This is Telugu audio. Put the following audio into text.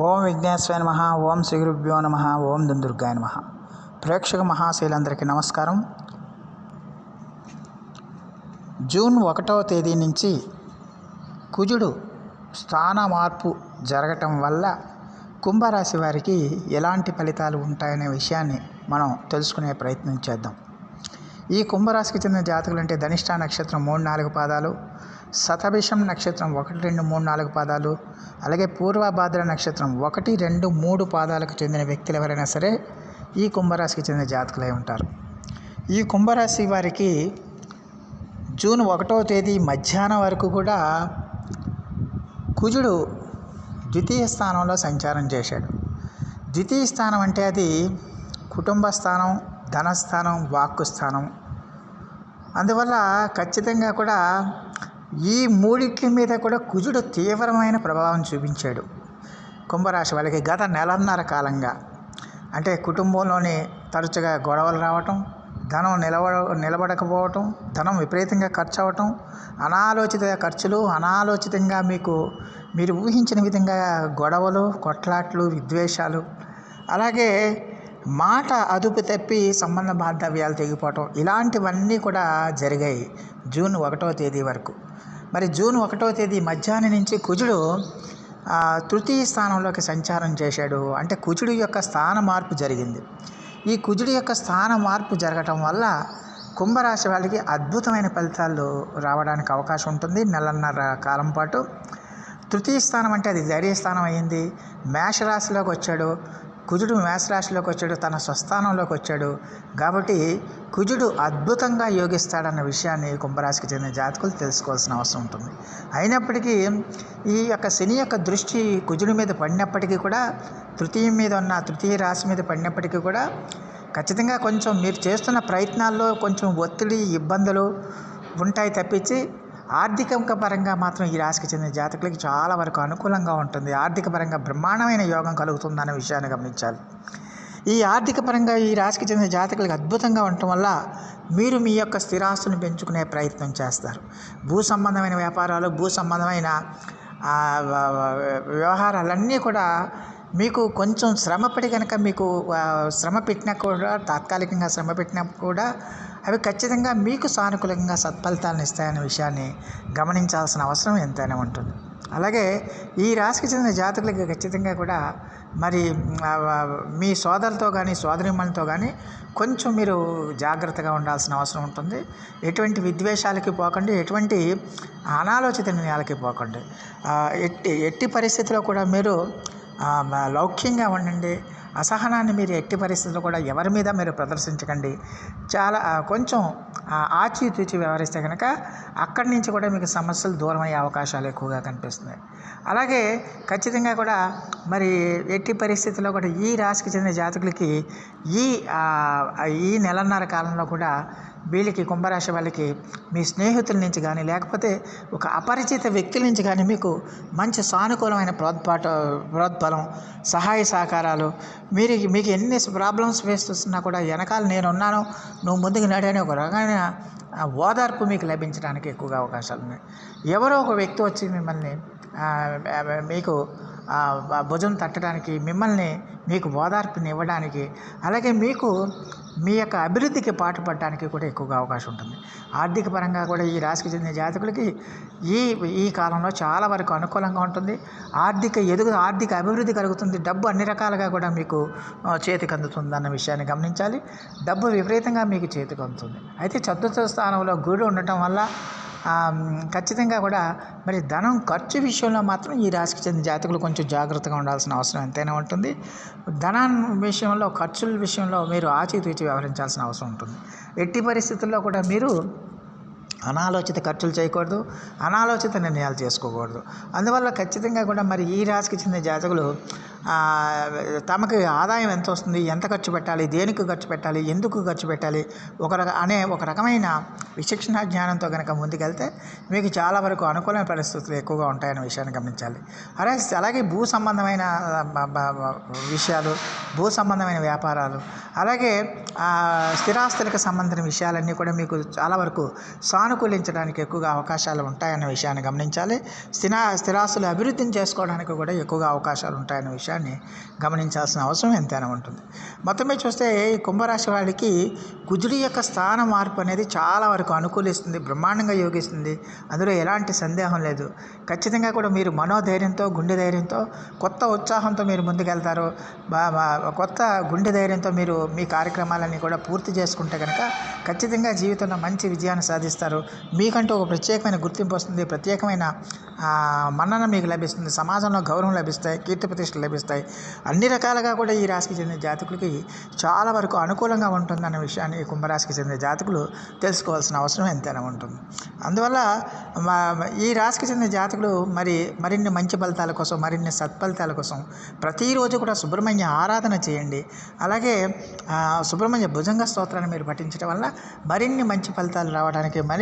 ఓం విఘ్నేశ్వర నమ ఓం శ్రీ గురుభ్యో నమ ఓం దుందుర్గాయ నమ. ప్రేక్షక మహాశైలందరికీ నమస్కారం. జూన్ ఒకటవ తేదీ నుంచి కుజుడు స్థాన మార్పు జరగటం వల్ల కుంభరాశి వారికి ఎలాంటి ఫలితాలు ఉంటాయనే విషయాన్ని మనం తెలుసుకునే ప్రయత్నం చేద్దాం. ఈ కుంభరాశికి చెందిన జాతకులు అంటే ధనిష్ట నక్షత్రం మూడు నాలుగు పాదాలు శతభిషం నక్షత్రం ఒకటి రెండు మూడు నాలుగు పాదాలు అలాగే పూర్వభాద్ర నక్షత్రం ఒకటి రెండు మూడు పాదాలకు చెందిన వ్యక్తులు ఎవరైనా సరే ఈ కుంభరాశికి చెందిన జాతకులై ఉంటారు. ఈ కుంభరాశి వారికి జూన్ ఒకటో తేదీ మధ్యాహ్నం వరకు కూడా కుజుడు ద్వితీయ స్థానంలో సంచారం చేశాడు. ద్వితీయ స్థానం అంటే అది కుటుంబ స్థానం ధనస్థానం వాక్కు స్థానం అందువల్ల ఖచ్చితంగా కూడా ఈ మూడింటి మీద కూడా కుజుడు తీవ్రమైన ప్రభావం చూపించాడు. కుంభరాశి వాళ్ళకి గత నెలన్నర కాలంగా అంటే కుటుంబంలోని తరచుగా గొడవలు రావటం ధనం నిలబడ నిలబడకపోవటం ధనం విపరీతంగా ఖర్చు అవ్వటం అనాలోచిత ఖర్చులు అనాలోచితంగా మీకు మీరు ఊహించిన విధంగా గొడవలు కొట్లాట్లు విద్వేషాలు అలాగే మాట అదుపు తప్పి సంబంధ బాంధవ్యాలు తెగిపోవటం ఇలాంటివన్నీ కూడా జరిగాయి జూన్ ఒకటో తేదీ వరకు. మరి జూన్ ఒకటో తేదీ మధ్యాహ్నం నుంచి కుజుడు తృతీయ స్థానంలోకి సంచారం చేశాడు. అంటే కుజుడు యొక్క స్థాన మార్పు జరిగింది. ఈ కుజుడి యొక్క స్థాన మార్పు జరగటం వల్ల కుంభరాశి వాళ్ళకి అద్భుతమైన ఫలితాలు రావడానికి అవకాశం ఉంటుంది నెలన్నర కాలం పాటు. తృతీయ స్థానం అంటే అది ధైర్య స్థానం అయింది. మేషరాశిలోకి వచ్చాడు. కుజుడు మేషరాశిలోకి వచ్చాడు తన స్వస్థానంలోకి వచ్చాడు. కాబట్టి కుజుడు అద్భుతంగా యోగిస్తాడన్న విషయాన్ని కుంభరాశికి చెందిన జాతకులు తెలుసుకోవాల్సిన అవసరం ఉంటుంది. అయినప్పటికీ ఈ యొక్క శని యొక్క దృష్టి కుజుడి మీద పడినప్పటికీ కూడా తృతీయం మీద ఉన్న తృతీయ రాశి మీద పడినప్పటికీ కూడా ఖచ్చితంగా కొంచెం మీరు చేస్తున్న ప్రయత్నాల్లో కొంచెం ఒత్తిడి ఇబ్బందులు ఉంటాయి తప్పించి ఆర్థిక పరంగా మాత్రం ఈ రాశికి చెందిన జాతకులకి చాలా వరకు అనుకూలంగా ఉంటుంది. ఆర్థిక పరంగా బ్రహ్మాండమైన యోగం కలుగుతుందనే విషయాన్ని గమనించాలి. ఈ ఆర్థిక పరంగా ఈ రాశికి చెందిన జాతకులకు అద్భుతంగా ఉండటం వల్ల మీరు మీ యొక్క స్థిరాస్తులను పెంచుకునే ప్రయత్నం చేస్తారు. భూ సంబంధమైన వ్యాపారాలు భూ సంబంధమైన వ్యవహారాలన్నీ కూడా మీకు కొంచెం శ్రమపడి కనుక మీకు శ్రమ పెట్టినా కూడా తాత్కాలికంగా శ్రమ పెట్టినా కూడా అవి ఖచ్చితంగా మీకు సానుకూలంగా సత్ఫలితాలను ఇస్తాయనే విషయాన్ని గమనించాల్సిన అవసరం ఎంతైనా ఉంటుంది. అలాగే ఈ రాశికి చెందిన జాతకులకి ఖచ్చితంగా కూడా మరి మీ సోదరులతో కానీ సోదరిమ్మలతో కానీ కొంచెం మీరు జాగ్రత్తగా ఉండాల్సిన అవసరం ఉంటుంది. ఎటువంటి విద్వేషాలకి పోకండి ఎటువంటి అనాలోచిత నిర్ణయాలకి పోకండి. ఎట్టి ఎట్టి పరిస్థితిలో కూడా మీరు లౌక్యంగా ఉండండి. అసహనాన్ని మీరు ఎట్టి పరిస్థితుల్లో కూడా ఎవరి మీద మీరు ప్రదర్శించకండి. చాలా కొంచెం ఆచితూచి వ్యవహరిస్తే కనుక అక్కడి నుంచి కూడా మీకు సమస్యలు దూరం అయ్యే అవకాశాలు ఎక్కువగా కనిపిస్తున్నాయి. అలాగే ఖచ్చితంగా కూడా మరి ఎట్టి పరిస్థితుల్లో కూడా ఈ రాశికి చెందిన జాతకులకి ఈ ఈ నెలన్నర కాలంలో కూడా వీళ్ళకి కుంభరాశి వాళ్ళకి మీ స్నేహితుల నుంచి కానీ లేకపోతే ఒక అపరిచిత వ్యక్తుల నుంచి కానీ మీకు మంచి సానుకూలమైన ప్రోద్పాట ప్రోద్బలం సహాయ సహకారాలు మీరు మీకు ఎన్ని ప్రాబ్లమ్స్ ఫేస్ చేస్తున్నా కూడా వెనకాల నేను ఉన్నాను నువ్వు ముందుకు నడని ఒక రకమైన ఓదార్పు మీకు లభించడానికి ఎక్కువగా అవకాశాలు ఉన్నాయి. ఎవరో ఒక వ్యక్తి వచ్చి మిమ్మల్ని మీకు భుజం తట్టడానికి మిమ్మల్ని మీకు ఓదార్పుని ఇవ్వడానికి అలాగే మీకు మీ యొక్క అభివృద్ధికి పాటుపడటానికి కూడా ఎక్కువగా అవకాశం ఉంటుంది. ఆర్థిక పరంగా కూడా ఈ రాశికి చెందిన జాతకులకి ఈ ఈ కాలంలో చాలా వరకు అనుకూలంగా ఉంటుంది. ఆర్థిక ఎదుగు ఆర్థిక అభివృద్ధి కలుగుతుంది. డబ్బు అన్ని రకాలుగా కూడా మీకు చేతికి అందుతుంది అన్న విషయాన్ని గమనించాలి. డబ్బు విపరీతంగా మీకు చేతికి అందుతుంది. అయితే చతుర్థ స్థానంలో గుడి ఉండటం వల్ల ఖచ్చితంగా కూడా మరి ధనం ఖర్చు విషయంలో మాత్రం ఈ రాశికి చెందిన జాతకులు కొంచెం జాగ్రత్తగా ఉండాల్సిన అవసరం ఎంతైనా ఉంటుంది. ధనాన్ని విషయంలో ఖర్చుల విషయంలో మీరు ఆచితూచి వ్యవహరించాల్సిన అవసరం ఉంటుంది. ఎట్టి పరిస్థితుల్లో కూడా మీరు అనాలోచిత ఖర్చులు చేయకూడదు అనాలోచిత నిర్ణయాలు చేసుకోకూడదు. అందువల్ల ఖచ్చితంగా కూడా మరి ఈ రాశికి చెందిన జాతకులు తమకి ఆదాయం ఎంత వస్తుంది ఎంత ఖర్చు పెట్టాలి దేనికి ఖర్చు పెట్టాలి ఎందుకు ఖర్చు పెట్టాలి ఒక రక అనే ఒక రకమైన విచక్షణ జ్ఞానంతో కనుక ముందుకెళ్తే మీకు చాలా వరకు అనుకూలమైన పరిస్థితులు ఎక్కువగా ఉంటాయనే విషయాన్ని గమనించాలి. అలాగే అలాగే భూ సంబంధమైన విషయాలు భూ సంబంధమైన వ్యాపారాలు అలాగే స్థిరాస్తులకు సంబంధించిన విషయాలన్నీ కూడా మీకు చాలా వరకు సా సానుకూలించడానికి ఎక్కువగా అవకాశాలు ఉంటాయన్న విషయాన్ని గమనించాలి. స్థిరా స్థిరాస్తులు అభివృద్ధిని చేసుకోవడానికి కూడా ఎక్కువగా అవకాశాలు ఉంటాయన్న విషయాన్ని గమనించాల్సిన అవసరం ఎంతైనా ఉంటుంది. మొత్తం చూస్తే ఈ కుంభరాశి వాళ్ళకి కుజుడి యొక్క స్థాన మార్పు అనేది చాలా వరకు అనుకూలిస్తుంది బ్రహ్మాండంగా యోగిస్తుంది. అందులో ఎలాంటి సందేహం లేదు. ఖచ్చితంగా కూడా మీరు మనోధైర్యంతో గుండె ధైర్యంతో కొత్త ఉత్సాహంతో మీరు ముందుకెళ్తారు. కొత్త గుండె ధైర్యంతో మీరు మీ కార్యక్రమాలన్నీ కూడా పూర్తి చేసుకుంటే కనుక ఖచ్చితంగా జీవితంలో మంచి విజయాన్ని సాధిస్తారు. మీకంటూ ఒక ప్రత్యేకమైన గుర్తింపు వస్తుంది. ప్రత్యేకమైన మన్నన మీకు లభిస్తుంది. సమాజంలో గౌరవం లభిస్తాయి. కీర్తి ప్రతిష్టలు లభిస్తాయి. అన్ని రకాలుగా కూడా ఈ రాశికి చెందిన జాతకులకి చాలా వరకు అనుకూలంగా ఉంటుందన్న విషయాన్ని కుంభరాశికి చెందిన జాతకులు తెలుసుకోవాల్సిన అవసరం ఎంతైనా ఉంటుంది. అందువల్ల మా- ఈ రాశికి చెందిన జాతకులు మరి మరిన్ని మంచి ఫలితాల కోసం మరిన్ని సత్ఫలితాల కోసం ప్రతిరోజు కూడా సుబ్రహ్మణ్య ఆరాధన చేయండి. అలాగే సుబ్రహ్మణ్య భుజంగ స్తోత్రాన్ని మీరు పఠించడం వల్ల మరిన్ని మంచి ఫలితాలు రావడానికి